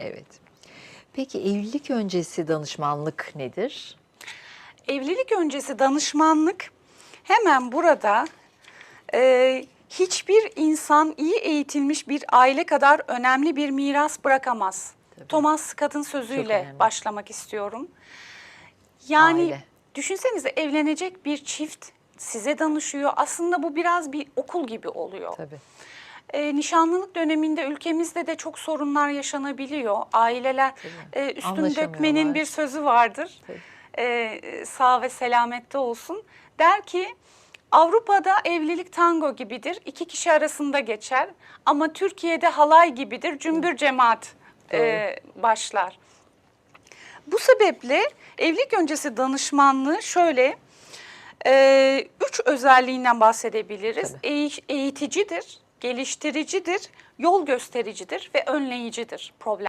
Evet. Peki evlilik öncesi danışmanlık nedir? Evlilik öncesi danışmanlık hemen burada e, hiçbir insan iyi eğitilmiş bir aile kadar önemli bir miras bırakamaz. Thomas Scott'ın sözüyle başlamak istiyorum. Yani Aile. düşünsenize evlenecek bir çift size danışıyor. Aslında bu biraz bir okul gibi oluyor. Tabii. E, nişanlılık döneminde ülkemizde de çok sorunlar yaşanabiliyor. Aileler e, üstün dökmenin bir sözü vardır. E, sağ ve selamette olsun. Der ki Avrupa'da evlilik tango gibidir. iki kişi arasında geçer. Ama Türkiye'de halay gibidir. Cümbür cemaat e, başlar. Bu sebeple evlilik öncesi danışmanlığı şöyle e, üç özelliğinden bahsedebiliriz. Eğ- eğiticidir, geliştiricidir, yol göstericidir ve önleyicidir problem.